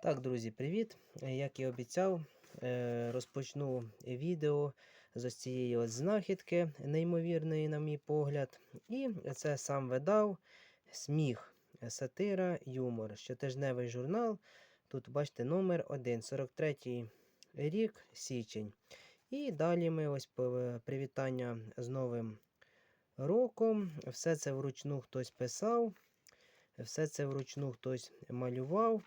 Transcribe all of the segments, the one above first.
Так, друзі, привіт! Е, Як і обіцяв, е, розпочну відео з ось цієї ось знахідки, неймовірної, на мій погляд. І це сам видав сміх, е, сатира, юмор. Щотижневий журнал. Тут бачите номер 1, 43 рік, січень. І далі ми ось привітання з Новим роком. Все це вручну хтось писав, все це вручну хтось малював.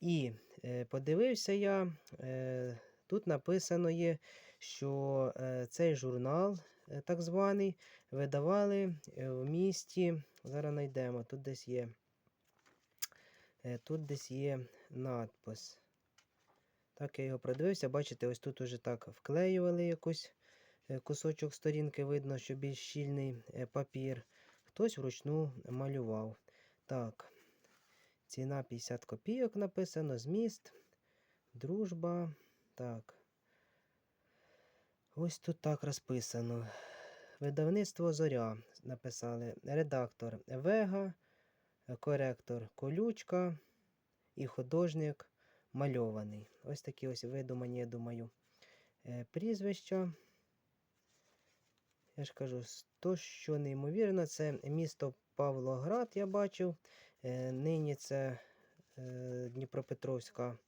І е, подивився я, е, тут написано є, що е, цей журнал, так званий, видавали в місті. Зараз знайдемо, тут десь є. Тут десь є надпис. Так, я його продивився. Бачите, ось тут уже так вклеювали якусь е, кусочок сторінки, видно, що більш щільний папір. Хтось вручну малював. Так. Ціна 50 копійок написано, зміст, дружба. Так. Ось тут так розписано. Видавництво Зоря написали. Редактор Вега, коректор Колючка і художник мальований. Ось такі ось видумані, я думаю, е, прізвища. Я ж кажу, то, що неймовірно, це місто Павлоград, я бачив. Е, Нині це е, Дніпропетровська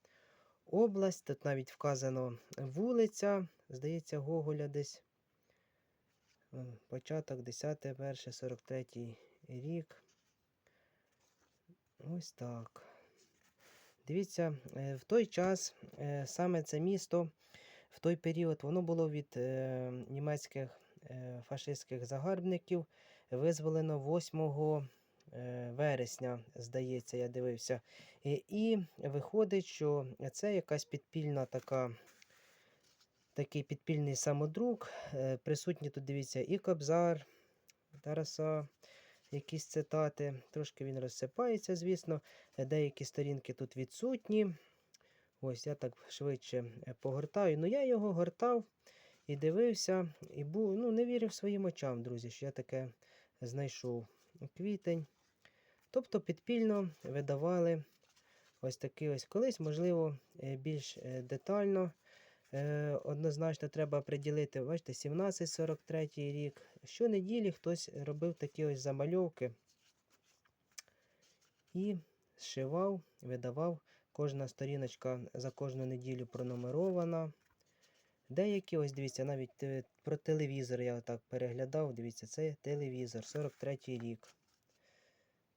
область. Тут навіть вказано вулиця, здається, Гоголя десь. Е, Початок 10, 1, 43 рік. Ось так. Дивіться, в той час саме це місто, в той період, воно було від німецьких фашистських загарбників визволено 8 е, вересня, здається, я дивився. І, і виходить, що це якась підпільна така. Такий підпільний самодрук. Е, Присутні тут, дивіться, і Кобзар, Тараса, якісь цитати. Трошки він розсипається, звісно. Е, Деякі сторінки тут відсутні. Ось я так швидше е, погортаю. Ну, я його гортав і дивився, і був, ну, не вірив своїм очам, друзі, що я таке знайшов квітень. Тобто підпільно видавали ось такий ось колись, можливо, е, більш е, детально. Е, Однозначно треба приділити, бачите, 1743 рік. Щонеділі хтось робив такі ось замальовки і зшивав, видавав. Кожна сторіночка за кожну неділю пронумерована. Деякі, ось дивіться, навіть про телевізор я так переглядав. Дивіться, це телевізор, 43 рік.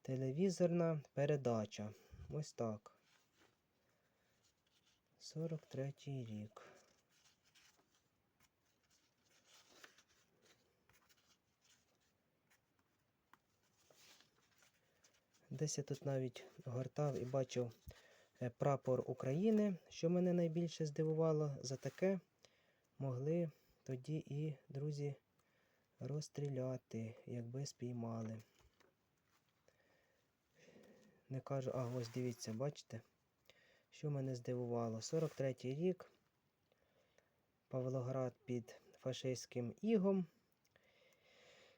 Телевізорна передача. Ось так. 43 рік. Десь я тут навіть гортав і бачив е, прапор України, що мене найбільше здивувало. За таке могли тоді і, друзі, розстріляти, якби спіймали. Не кажу, а ось дивіться, бачите, що мене здивувало. 43-й рік. Павлоград під фашистським ігом.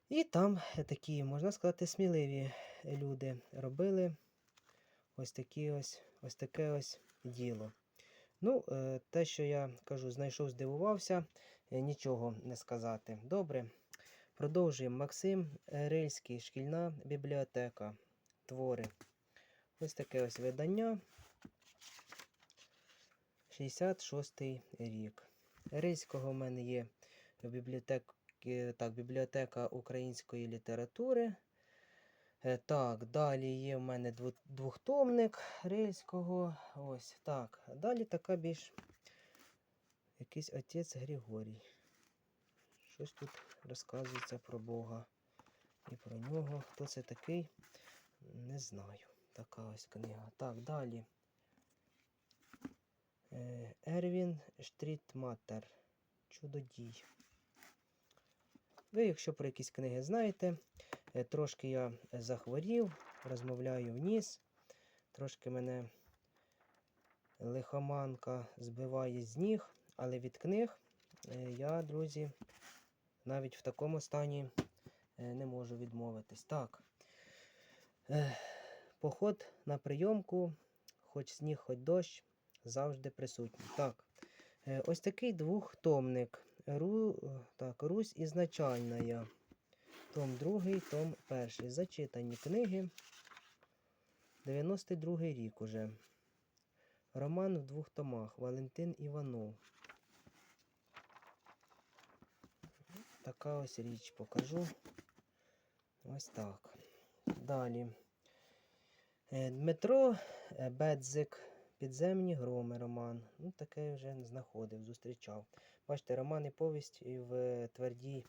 І там такі, можна сказати, сміливі люди робили ось такі ось, ось таке ось діло. Ну, е, те, що я кажу, знайшов, здивувався, е, нічого не сказати. Добре. Продовжуємо. Максим Рильський, шкільна бібліотека. Твори. Ось таке ось видання. 66-й рік. Рильського в мене є бібліотек, так, бібліотека української літератури. Е, Так, далі є в мене двохтомник Рильського. Ось так. Далі така більш якийсь отець Григорій. Щось тут розказується про Бога і про нього. Хто це такий? Не знаю. Така ось книга. Так, далі. Е, Ервін Штрітматер. Чудодій. Ви, якщо про якісь книги знаєте, е, трошки я захворів, розмовляю в ніс, трошки мене лихоманка збиває з ніг, але від книг е, я, друзі, навіть в такому стані не можу відмовитись. Так. Поход на прийомку хоч сніг, хоч дощ, завжди присутній. Так, е, ось такий двохтомник. Ру, так, Русь ізначальна. Том другий, том перший. Зачитані книги. 92 рік уже. Роман в двох томах. Валентин Іванов. Така ось річ покажу. Ось так. Далі. Е, Дмитро е, Бедзик. Підземні громи роман. Ну, таке вже знаходив, зустрічав. Бачите, роман і повість в твердій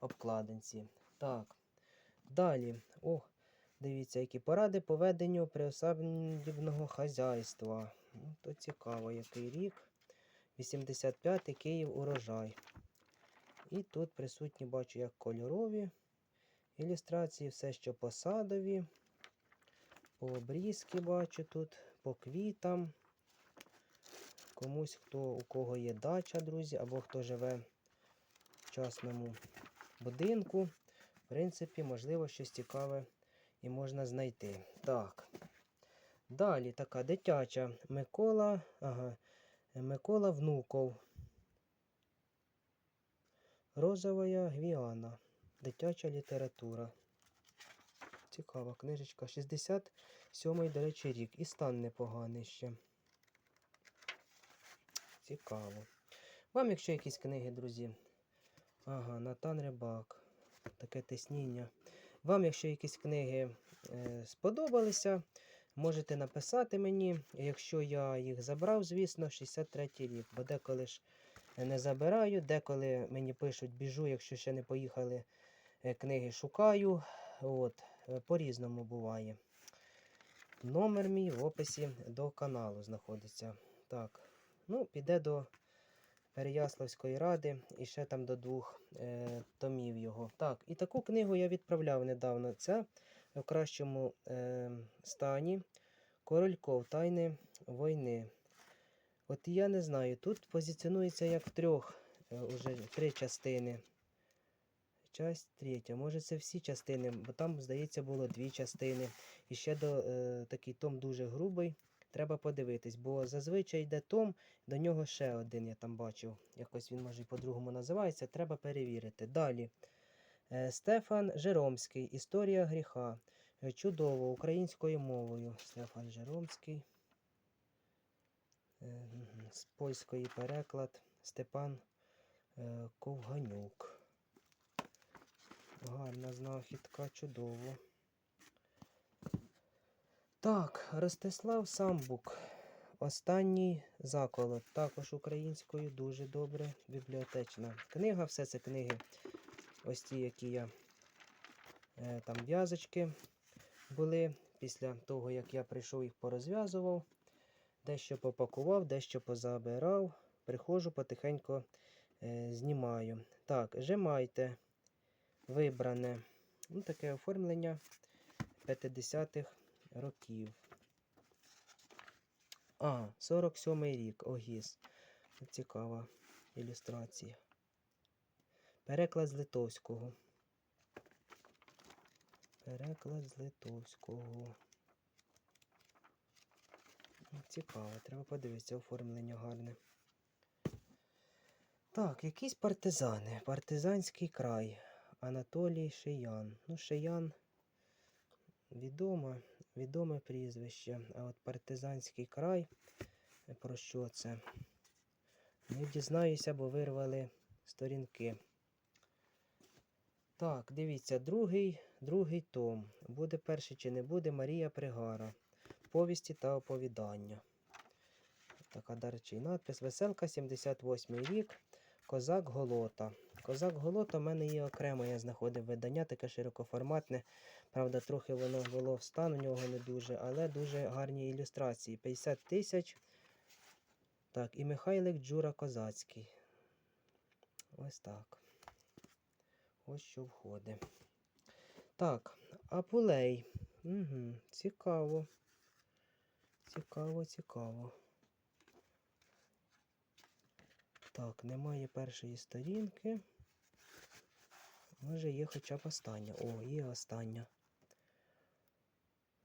обкладинці. Так. Далі. О, дивіться, які поради по веденню приосаблюбного хазяйства. Ну, то цікаво, який рік. 85-й Київ урожай. І тут присутні, бачу, як кольорові ілюстрації, все, що по садові, по обрізки бачу тут, по квітам. Комусь, хто у кого є дача, друзі, або хто живе в частному будинку. В принципі, можливо, щось цікаве і можна знайти. Так. Далі така дитяча Микола. Ага, Микола Внуков. Розовая Гвіана. Дитяча література. Цікава книжечка. 67-й, до речі, рік. І стан непоганий ще. Цікаво. Вам, якщо якісь книги, друзі. Ага, Натан Рибак. Таке тисніння. Вам, якщо якісь книги е, сподобалися, можете написати мені. Якщо я їх забрав, звісно, 63-й рік. Бо деколи ж не забираю, деколи мені пишуть, біжу, якщо ще не поїхали е, книги, шукаю. От, по-різному буває. Номер мій в описі до каналу знаходиться. Так, ну, піде до Переяславської ради і ще там до двох е, томів його. Так, і таку книгу я відправляв недавно. Це в кращому е, стані Корольков Тайни війни. От я не знаю, тут позиціонується як в трьох, е, уже три частини. Часть третя. Може це всі частини, бо там, здається, було дві частини. І ще до, е, такий том дуже грубий. Треба подивитись, бо зазвичай йде том, до нього ще один я там бачив. Якось він може і по-другому називається. Треба перевірити. Далі. Е, Стефан Жеромський. Історія гріха. Е, Чудово, українською мовою. Стефан Жеромський. Е, З польської переклад. Степан е, Ковганюк. Гарна знахідка, чудово. Так, Ростислав Самбук. Останній заколот. Також українською дуже добре. Бібліотечна книга. Все це книги, ось ті, які я е, там в'язочки були. Після того, як я прийшов їх порозв'язував, дещо попакував, дещо позабирав. Приходжу потихеньку е, знімаю. Так, жемайте. Вибране. Ну, таке оформлення 50-х років. А, 47-й рік, Огіс. Цікава ілюстрація. Переклад з литовського. Переклад з литовського. Ну, Цікаво, треба подивитися, оформлення гарне. Так, якісь партизани. Партизанський край. Анатолій Шиян. Ну, Шиян відоме, відоме прізвище. А от партизанський край. Про що це? Не дізнаюся, бо вирвали сторінки. Так, дивіться, другий, другий том. Буде перший чи не буде Марія Пригара. Повісті та оповідання. Така дарчий надпис. Веселка, 78 рік. Козак Голота. Козак Голота в мене є окремо, я знаходив видання, таке широкоформатне. Правда, трохи воно було в стан у нього не дуже, але дуже гарні ілюстрації. 50 тисяч. Так, і Михайлик Джура Козацький. Ось так. Ось що входить. Так, Апулей. Угу, цікаво. Цікаво, цікаво. Так, немає першої сторінки. Може є хоча б остання. О, є остання.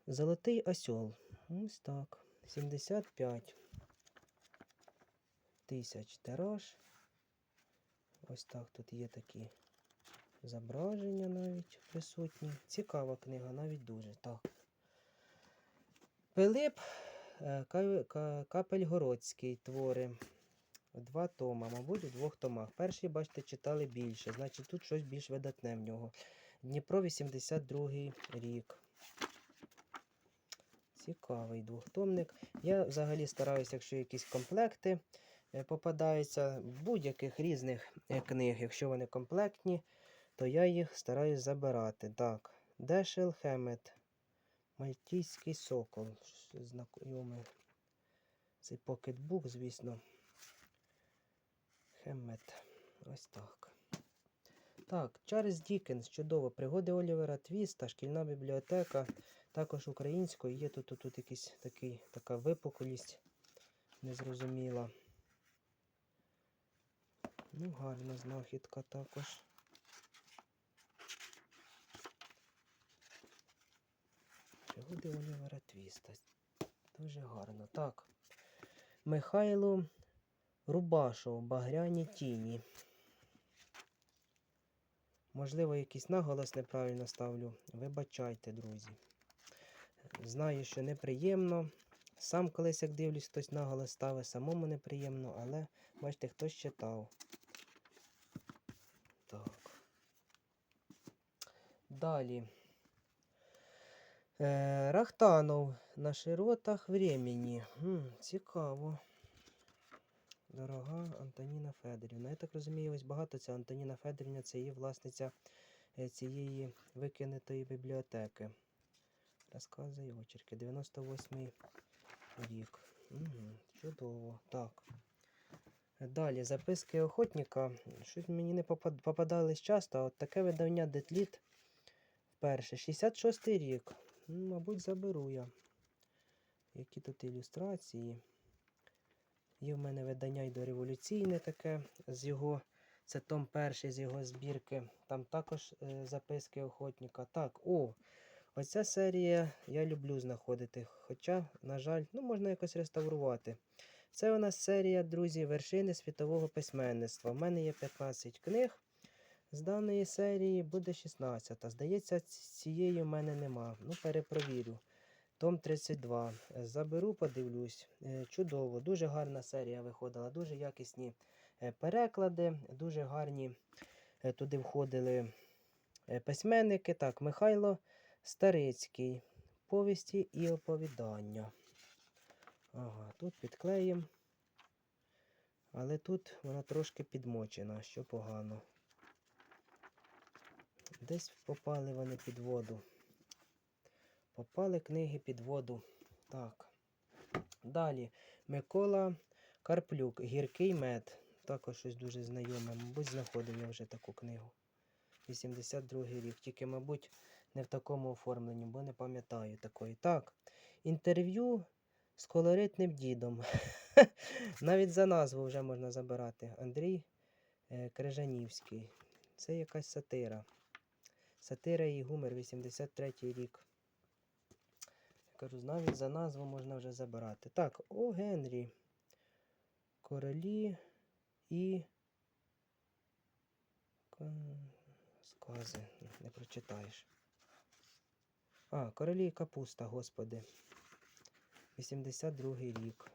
Золотий осьол. Ось так. 75 тисяч тираж. Ось так тут є такі зображення навіть присутні. Цікава книга, навіть дуже. Так. Пилип е, Ка- Ка- Капельгородський твори. Два тома, мабуть, у двох томах. Перший, бачите, читали більше, значить тут щось більш видатне в нього. Дніпро 82 рік. Цікавий двохтомник. Я взагалі стараюся, якщо якісь комплекти е, попадаються будь-яких різних е, книг, якщо вони комплектні, то я їх стараюсь забирати. Так, Дешел Хемет. Мальтійський сокол. Знайоме. Цей покетбук, звісно. Хемет. Ось так. Так, Чарльз Дікенс, чудово. Пригоди Олівера Твіста, шкільна бібліотека, також українською. Є тут, тут, тут якийсь такий, така випуклість незрозуміла. Ну, гарна знахідка також. Пригоди Олівера Твіста. Дуже гарно. Так. Михайло Рубашов, Багряні тіні. Можливо, якийсь наголос неправильно ставлю. Вибачайте, друзі. Знаю, що неприємно. Сам колись, як дивлюсь, хтось наголос ставить, самому неприємно, але бачите, хтось читав. Так. Далі. Е, Рахтанов на широтах времени. М, цікаво. Дорога Антоніна Федорівна. Я так розумію, ось багато ця Антоніна Федорівна це є власниця е, цієї викинутої бібліотеки. Розкази і очерки. 98 рік. Угу, чудово. Так. Далі, записки охотника. Щось мені не попад- попадались часто, от таке видання Детліт вперше. 66 рік. Мабуть, заберу я. Які тут ілюстрації. Є в мене видання й дореволюційне таке з його. Це том перший з його збірки. Там також е, записки охотника. Так, о, оця серія я люблю знаходити. Хоча, на жаль, ну можна якось реставрувати. Це у нас серія, друзі, вершини світового письменництва. У мене є 15 книг. З даної серії буде 16. Здається, цієї в мене нема. Ну, перепровірю. Том 32. Е, Заберу, подивлюсь. Е, Чудово, дуже гарна серія виходила, дуже якісні е, переклади, дуже гарні туди входили письменники. Так, Михайло Старицький. Повісті і оповідання. Ага, тут підклеїмо. Але тут вона трошки підмочена, що погано. Десь попали вони під воду. Попали книги під воду. Так. Далі. Микола Карплюк. Гіркий мед. Також щось дуже знайоме. Мабуть, знаходив я вже таку книгу. 82 рік. Тільки, мабуть, не в такому оформленні, бо не пам'ятаю такої. Так. Інтерв'ю з колоритним дідом. Навіть за назву вже можна забирати. Андрій е, Крижанівський. Це якась сатира. Сатира і гумор 83 рік. Кажу, навіть за назву можна вже забирати. Так, о Генрі. Королі і. Скази. Не прочитаєш. А, королі і капуста, господи. 82-й рік.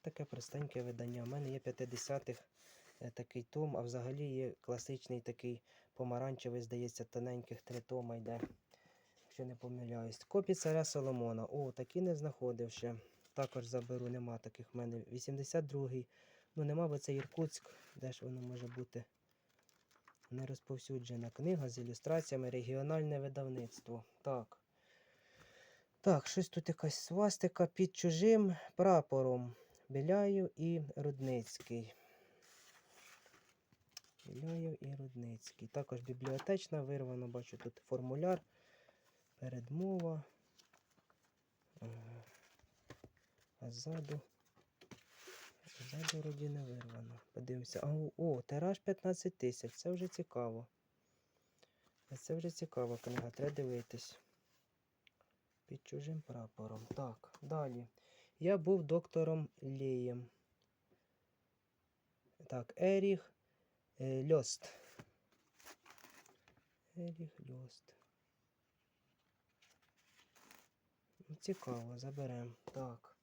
Таке простеньке видання. У мене є 50-х е, такий том, а взагалі є класичний такий помаранчевий, здається, тоненьких три тома йде. Якщо не помиляюсь. Копії царя Соломона. О, такі не знаходив ще. Також заберу, нема таких в мене. 82-й. Ну, нема, бо це Іркутськ. Де ж воно може бути? Нерозповсюджена книга з ілюстраціями, регіональне видавництво. Так. Так, щось тут якась свастика під чужим прапором. Біляєв і Рудницький. Біляєв і Рудницький. Також бібліотечна вирвано, бачу тут формуляр, передмова. А ззаду. Ззаду не вирвано. Подивимося. О, о, тираж 15 тисяч. Це вже цікаво. Це вже цікава книга, треба дивитись. Під чужим прапором. Так, далі. Я був доктором Леєм. Так, Еріх е, Льост. Еріх Льост. Ну, Цікаво, заберемо. Так.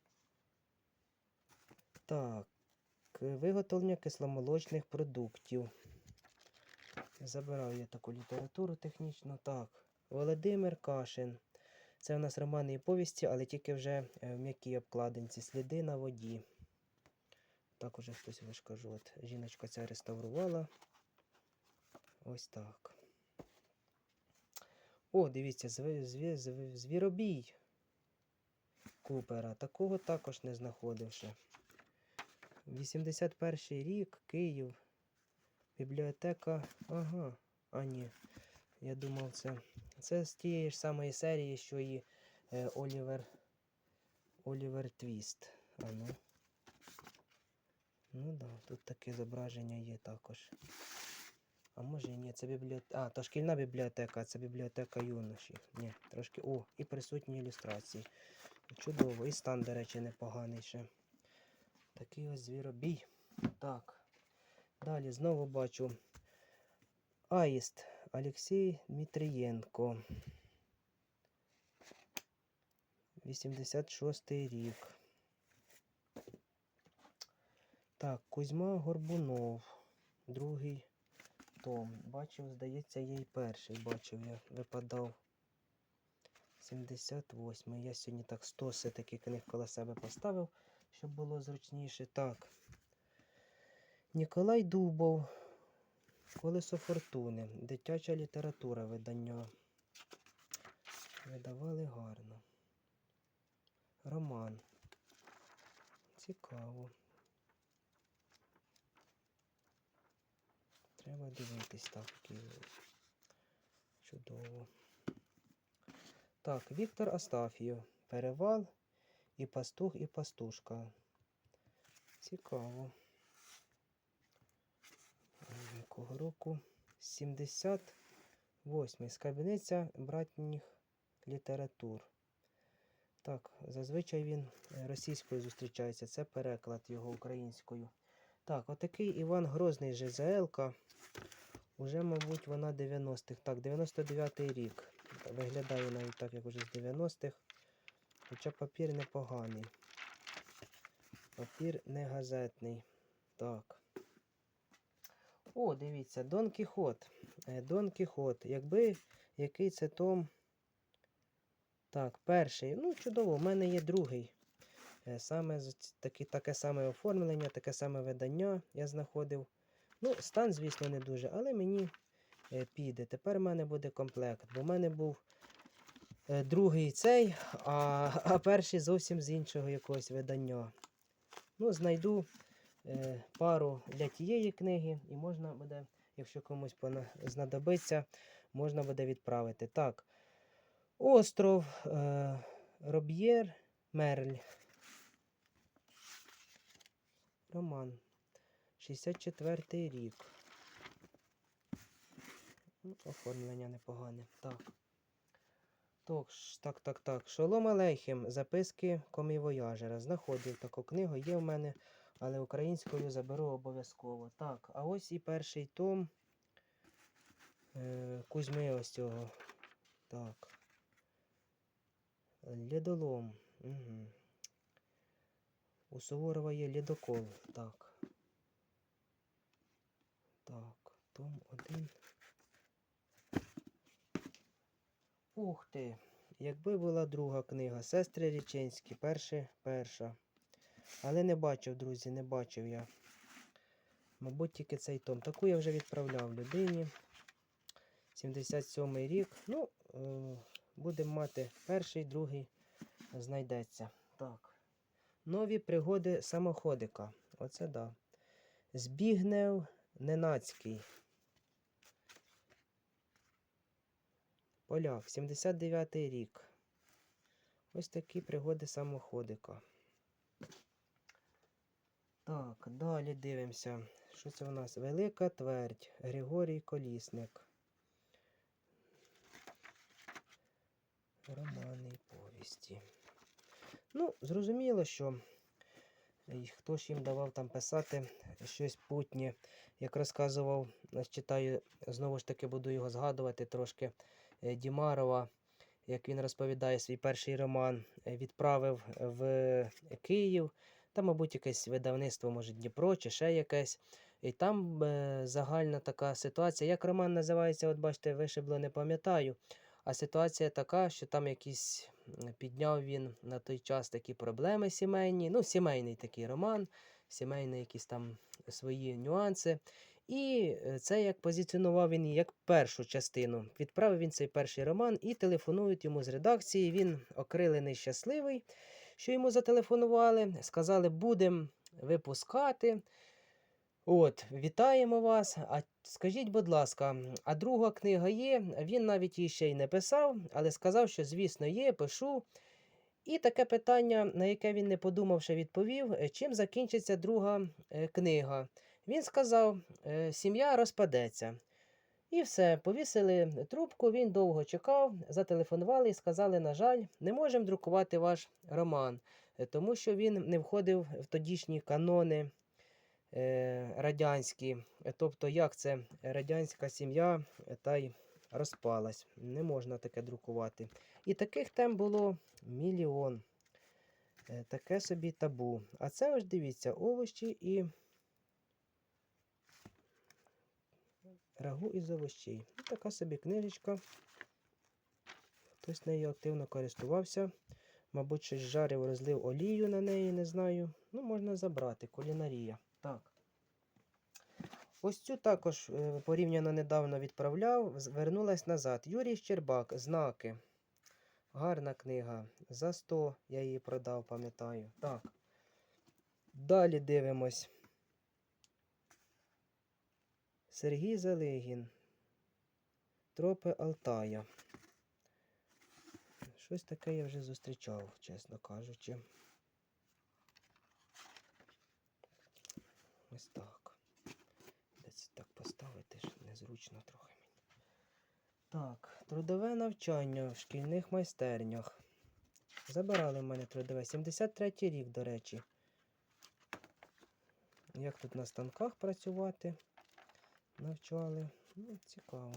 Так. е, Виготовлення кисломолочних продуктів. Забираю я таку літературу технічну. Так. Володимир Кашин. Це у нас романи і повісті, але тільки вже е, в м'якій обкладинці. Сліди на воді. Так уже хтось ви ж кажу, от жіночка ця реставрувала. Ось так. О, дивіться, зві, зві, зві, звіробій Купера. Такого також не знаходив ще. 81 рік, Київ. Бібліотека. Ага. А ні. Я думав, це. Це з тієї ж самої серії, що і е, Олівер. Олівер Твіст. А ну. Ну да, тут таке зображення є також. А може ні, це бібліотека. А, то шкільна бібліотека, це бібліотека юноші. Ні, трошки. О, і присутні ілюстрації. Чудово, і стан, до речі, непоганий ще. Такий ось звіробій. Так. Далі знову бачу. Аїст Олексій Дмитрієнко. 86 рік. Так, Кузьма Горбунов. Другий том. Бачив, здається, є й перший. Бачив, я випадав. 78. Я сьогодні так 100 все-таки книг коло себе поставив, щоб було зручніше. Так. Ніколай Дубов. Колесо фортуни. Дитяча література видання. Видавали гарно. Роман. Цікаво. Треба дивитись так. Чудово. Так, Віктор Астафєв. Перевал і пастух, і пастушка. Цікаво. Якого року? 78. Скарбниця братніх літератур. Так, зазвичай він російською зустрічається. Це переклад його українською. Так, отакий Іван Грозний ЖЗЛ-ка. Уже, мабуть, вона 90-х. Так, 99-й рік. Виглядає навіть так, як уже з 90-х. Хоча папір непоганий. Папір не газетний. Так. О, дивіться, Дон Кіхот. Е, Дон Кіхот. Якби який це том. Так, перший. Ну, чудово, у мене є другий. Е, Саме такі, таке саме оформлення, таке саме видання я знаходив. Ну, стан, звісно, не дуже, але мені піде. Тепер в мене буде комплект, бо в мене був е, другий цей, а, а перший зовсім з іншого якогось видання. Ну, знайду е, пару для тієї книги, і можна буде, якщо комусь знадобиться, можна буде відправити. Так. Остров е, Роб'єр Мерль. Роман. 64 рік. Ну, Оформлення непогане. Так. Так, так, так, так. Шолом Алейхем. Записки комівояжера. Знаходив таку книгу, є в мене, але українською заберу обов'язково. Так, а ось і перший том е, Кузьми ось цього. Так. Ледолом. Угу. У Суворова є ледокол. Так. Так, том один. Ух ти! Якби була друга книга. Сестри Річенські. Перше, перша. Але не бачив, друзі, не бачив я. Мабуть, тільки цей том. Таку я вже відправляв людині. 77 й рік. Ну, е, будемо мати перший, другий знайдеться. Так. Нові пригоди самоходика. Оце да. Збігнев Ненацький. Поляк, 79-й рік. Ось такі пригоди самоходика. Так, далі дивимося. Що це у нас? Велика твердь. Григорій Колісник. Романи і повісті. Ну, зрозуміло, що і хто ж їм давав там писати щось путнє. Як розказував, читаю, знову ж таки буду його згадувати трошки. Е, Дімарова, як він розповідає свій перший роман, е, відправив в Київ. Там, мабуть, якесь видавництво, може, Дніпро чи ще якесь. І там е, загальна така ситуація. Як роман називається, от бачите, вишибло, не пам'ятаю. А ситуація така, що там якісь підняв він на той час такі проблеми сімейні. Ну, сімейний такий роман, сімейні якісь там свої нюанси. І е, це як позиціонував він як першу частину. Відправив він цей перший роман і телефонують йому з редакції. Він окрилений щасливий, що йому зателефонували. Сказали, будемо випускати. От, вітаємо вас. А скажіть, будь ласка, а друга книга є? Він навіть її ще й не писав, але сказав, що, звісно, є, пишу. І таке питання, на яке він не подумавши, відповів, е, чим закінчиться друга е, книга. Він сказав, е, сім'я розпадеться. І все, повісили трубку, він довго чекав, зателефонували і сказали, на жаль, не можемо друкувати ваш роман, е, тому що він не входив в тодішні канони е, радянські. Тобто, як це радянська сім'я та й розпалась. Не можна таке друкувати. І таких тем було мільйон. Таке собі табу. А це ось дивіться, овочі і рагу із овощей. Така собі книжечка. Хтось нею активно користувався. Мабуть, щось жарив, розлив олію на неї, не знаю. Ну, можна забрати. Кулінарія. Так. Ось цю також е, порівняно недавно відправляв, вернулась назад. Юрій Щербак, знаки. Гарна книга. За 100 я її продав, пам'ятаю. Так. Далі дивимось. Сергій Залигін. Тропи Алтая. Щось таке я вже зустрічав, чесно кажучи. Ось так. Десь так поставити ж незручно трохи мені. Так, трудове навчання в шкільних майстернях. Забирали в мене трудове. 73 рік, до речі. Як тут на станках працювати? Навчали. Ну, цікаво.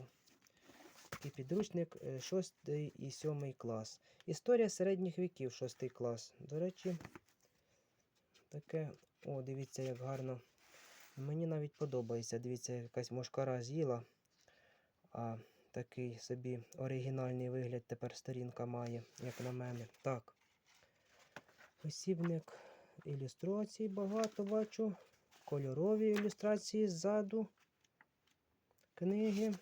Такий підручник 6 і 7 клас. Історія середніх віків, 6 клас. До речі, таке. О, дивіться, як гарно. Мені навіть подобається. Дивіться, якась мошкара з'їла. А такий собі оригінальний вигляд тепер сторінка має, як на мене. Так. Посібник ілюстрацій багато бачу. Кольорові ілюстрації ззаду. Книги.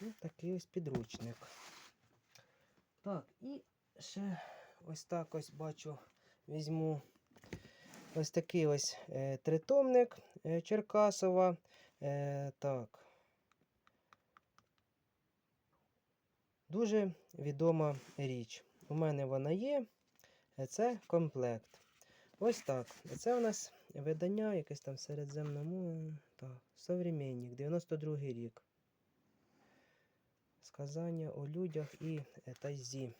Ну, такий ось підручник. Так, і ще ось так ось бачу, візьму ось такий ось е, тритомник е, Черкасова. Е, так. Дуже відома річ. У мене вона є. Це комплект. Ось так. Це у нас видання, якесь там середземному. Так, Современник, 92-й рік. Сказання о людях і е, тайзі.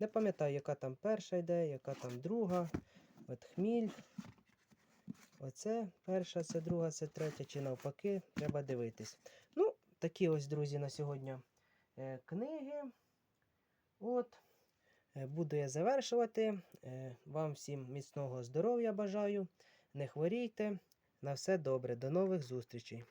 Не пам'ятаю, яка там перша йде, яка там друга. От хміль. Оце перша, це друга, це третя, чи навпаки, треба дивитись. Ну, такі ось, друзі, на сьогодні е, книги. От. Е, Буду я завершувати. Е, Вам всім міцного здоров'я бажаю. Не хворійте. На все добре. До нових зустрічей.